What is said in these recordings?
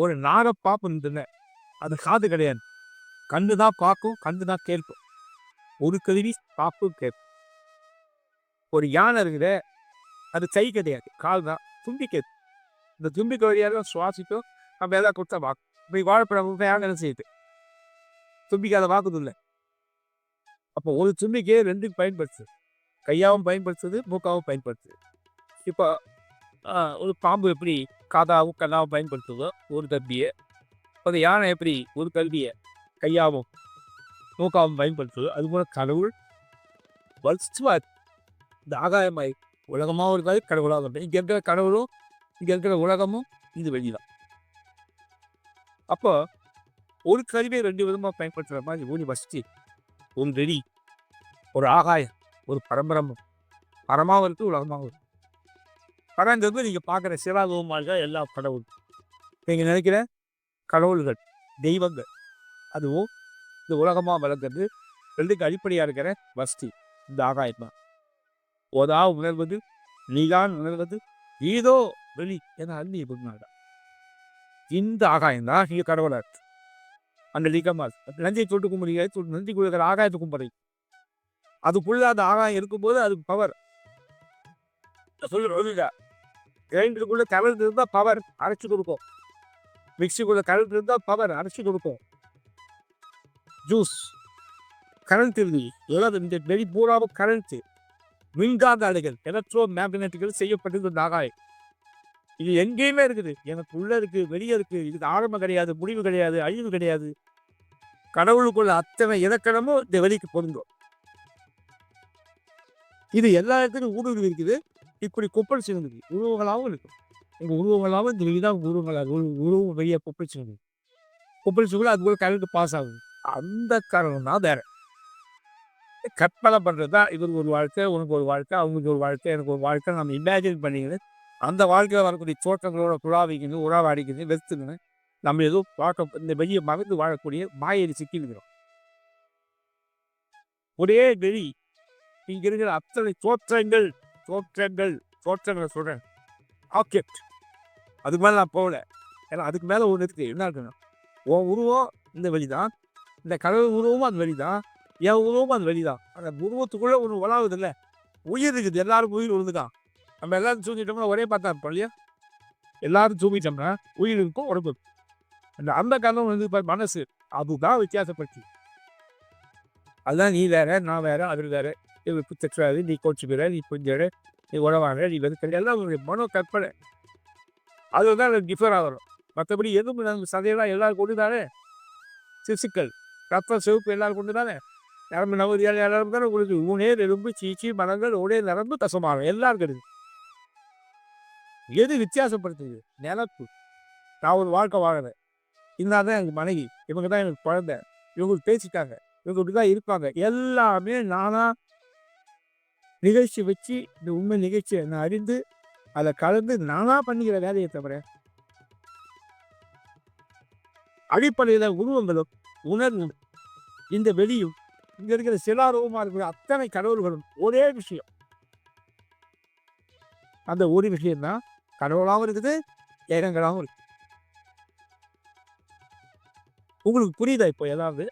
ஒரு நாரை பார்ப்பு அது காது கிடையாது. கண்ணு தான் பார்க்கும் கண்ணு தான் கேட்கும். ஒரு கருவி பாப்பும் கேட்கும். ஒரு யானை இருக்குதே அது கை கிடையாது கால் தான். தும்பி கேட்கும். இந்த தும்பிக்கை வழியாக தான் சுவாசிக்கும் நம்ம எதாவது கொடுத்தா பார்க்கும். இப்போ வாழைப்பழம் யானை என்ன செய்யுது? தும்பிக்கு அதை பார்க்குது இல்லை அப்போ ஒரு தும்பிக்கையே ரெண்டுக்கு பயன்படுத்துது. கையாகவும் பயன்படுத்துது மூக்காவும் பயன்படுத்துது. இப்போ ஒரு பாம்பு எப்படி காதாவும் கண்ணாவும் பயன்படுத்துதோ ஒரு கல்வியை ஒரு யானை எப்படி ஒரு கல்வியை கையாவும் நோக்காவும் பயன்படுத்துதோ அதுபோல் கடவுள் வலிச்சுவா இந்த ஆகாயமாய் உலகமாகவும் இருக்காது கடவுளாக இருக்காது இங்கே இருக்கிற கடவுளும் இங்கே இருக்கிற உலகமும் இது வெளிதான். அப்போ ஒரு கருவியை ரெண்டு விதமாக பயன்படுத்துகிற மாதிரி ஊனி வசதி ஒரு வெளி ஒரு ஆகாயம் ஒரு பரம்பரமும். பரமாகவும் இருக்குது உலகமாகவும் இருக்குது படங்கிறது நீங்கள் பார்க்குற சிவாகமாக எல்லா கடவுள். நீங்கள் நினைக்கிற கடவுள்கள் தெய்வங்கள் அதுவும் இந்த உலகமாக வளர்க்குறது ரெண்டுக்கு அடிப்படையாக இருக்கிற வஸ்தி இந்த ஆகாயம். தான் ஓதா உணர்வது நீதான் உணர்வது ஏதோ வெளி என அள்ளி பண்ணாங்க இந்த ஆகாயம் தான் நீங்கள் கடவுளாக இருக்கு அந்த லீக்கமாக நந்தியை தொட்டு கும்பிடுங்க நந்தி கொடுக்குற ஆகாயத்தை கும்பிடுறீங்க. அதுக்குள்ளே அந்த ஆகாயம் இருக்கும்போது அதுக்கு பவர் சொல்லுங்க கிரைண்டருக்குள்ள கலந்து இருந்தால் பவர் அரைச்சி கொடுக்கும். மிக்சிக்குள்ள கலந்து இருந்தால் பவர் அரைச்சி கொடுக்கும். ஜூஸ் கரண்ட் இருக்கு. எல்லாம் இந்த வெளி பூராவும் கரண்ட் மின்காந்த அலைகள் எலக்ட்ரோ மேக்னெட்டிக்கல் செய்யப்பட்டது நாகாய். இது எங்கேயுமே இருக்குது. எனக்கு உள்ள இருக்கு வெளியே இருக்கு. இதுக்கு ஆரம்பம் கிடையாது முடிவு கிடையாது அழிவு கிடையாது. கடவுளுக்குள்ள அத்தனை இலக்கணமும் இந்த வெளிக்கு பொருந்தும். இது எல்லா இடத்துலையும் ஊடுருவி இருக்குது. இப்படி கொப்பல் சிறந்தது உருவங்களாகவும் இருக்கும். உங்கள் உருவங்களாகவும் இந்த வெளிதான் உருவங்களாக உருவம் வெளியே கொப்பல் சிறந்தது கொப்பல் சிறந்து அது போல கரண்ட் பாஸ் ஆகுது. அந்த காரணம் தான் வேற. கற்பனை பண்ணுறது தான் இவருக்கு ஒரு வாழ்க்கை உனக்கு ஒரு வாழ்க்கை அவங்களுக்கு ஒரு வாழ்க்கை எனக்கு ஒரு வாழ்க்கை. நம்ம இமேஜின் பண்ணிக்கிறது அந்த வாழ்க்கையில் வரக்கூடிய தோற்றங்களோட உறவு உறவாடிக்கணும் வெறுத்துக்கணும் நம்ம ஏதோ பார்க்க இந்த வெளியே மறந்து வாழக்கூடிய மாயடி சிக்கிக்கிறோம் ஒரே வெளி இங்கே இருக்கிற அத்தனை தோற்றங்கள் தோற்றங்கள் தோற்றங்களை சொல்கிறேன் ஆப்ஜெக்ட் அதுக்கு மேலே நான் போகல. ஏன்னா அதுக்கு மேலே ஒன்று இருக்குது என்ன இருக்குன்னா உன் உருவம் இந்த வழி தான் இந்த கடவுள் உருவமும் அந்த வழி தான் என் உருவமும் அந்த வழி தான் அந்த உருவத்துக்குள்ளே ஒன்று உலாவுது இல்லை உயிர் இருக்குது. எல்லாரும் உயிர் உழுதுதான் நம்ம எல்லாரும் தூங்கிட்டோம்னா ஒரே பார்த்தா இருப்போம் இல்லையா? எல்லாரும் தூங்கிட்டோம்னா உயிர் இருக்கும் உடம்பு அந்த அந்த காலம் வந்து இப்போ மனசு. அதுதான் வித்தியாசப்படுத்தி. அதுதான் நீ வேற நான் வேற அவர் வேற. இவர் குத்தச்சாரு நீ கோச்சுக்கிற நீ கொஞ்சம் நீ உழவாங்க நீ வந்து எல்லாம் உங்களுடைய மனோ கற்பனை அதுதான் டிஃபர் ஆகிறோம் மற்றபடி எதுவும் நம்ம சதையெல்லாம் எல்லாரும் கொண்டு தானே சிசுக்கள் ரத்த சிவப்பு எல்லாரும் கொண்டு தானே நரம்பு நவதியால் எல்லாரும் தானே உங்களுக்கு ஊனே எலும்பு சீச்சி மரங்கள் ஒரே நரம்பு தசமாகும் எல்லாருக்கும் இருக்குது எது வித்தியாசப்படுத்துது நிலப்பு நான் ஒரு வாழ்க்கை வாழறேன் இருந்தால் தான் எனக்கு மனைவி இவங்க தான் எனக்கு குழந்தை இவங்களுக்கு பேசிட்டாங்க இவங்க இப்படி தான் இருப்பாங்க எல்லாமே நானாக நிகழ்ச்சி வச்சு இந்த உண்மை நிகழ்ச்சியை நான் அறிந்து அதை கலந்து நானாக பண்ணிக்கிற வேலையை தவிர அடிப்படையில் உருவங்களும் உணர்வும் இந்த வெளியும் இங்கே இருக்கிற சிலாரூபமாக இருக்கிற அத்தனை கடவுள்களும் ஒரே விஷயம். அந்த ஒரு விஷயம்தான் கடவுளாகவும் இருக்குது ஏகங்களாகவும் இருக்குது உங்களுக்கு புரியுதா இப்போ ஏதாவது?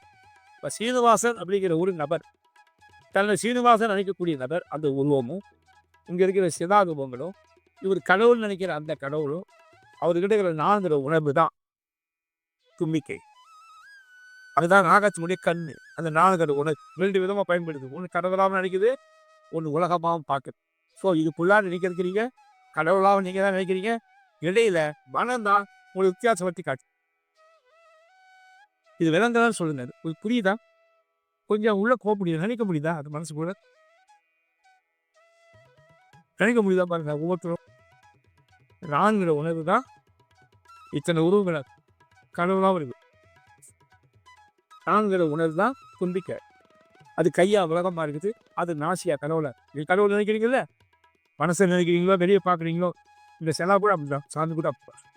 இப்போ சீனிவாசன் அப்படிங்கிற ஒரு நபர் தன்னை சீனிவாசன் நினைக்கக்கூடிய நபர் அந்த உருவமும் இங்கே இருக்கிற சிதாரூபங்களும் இவர் கடவுள் நினைக்கிற அந்த கடவுளும் அவர்கிட்ட இருக்கிற நான்கிற உணர்வு தான் தும்பிக்கை அதுதான் நாகாட்சியுடைய கண் அந்த நான்கிற உணர்வு ரெண்டு விதமாக பயன்படுது. ஒன்று கடவுளாகவும் நினைக்குது ஒன்று உலகமாகவும் பார்க்குது. ஸோ இதுக்குள்ளார நினைக்கிறீங்க கடவுளாகவும் நீங்கள் தான் நினைக்கிறீங்க இடையில மனம் தான் உங்களுக்கு வித்தியாசப்படுத்தி காட்டு இது விலங்குதான் சொல்லுங்க உங்களுக்கு புரியுதா? கொஞ்சம் உள்ள போக முடியும் நினைக்க முடியுதா? அது மனசு கூட? நினைக்க முடியுதா பாருங்க ஒவ்வொருத்தரும். நான்கிற உணர்வு தான் இத்தனை உருவங்களை கடவுளாகவும் வருது. நான்கிற உணர்வு தான் தும்பிக்கை அது கையா உலகமா இருக்குது. அது நாசியா கடவுளை. நீ கடவுள் நினைக்கிறீங்கல்ல? மனசை நினைக்கிறீங்களோ வெளியே பார்க்குறீங்களோ இந்த செலா கூட அப்படிதான் சார்ந்து கூட அப்படி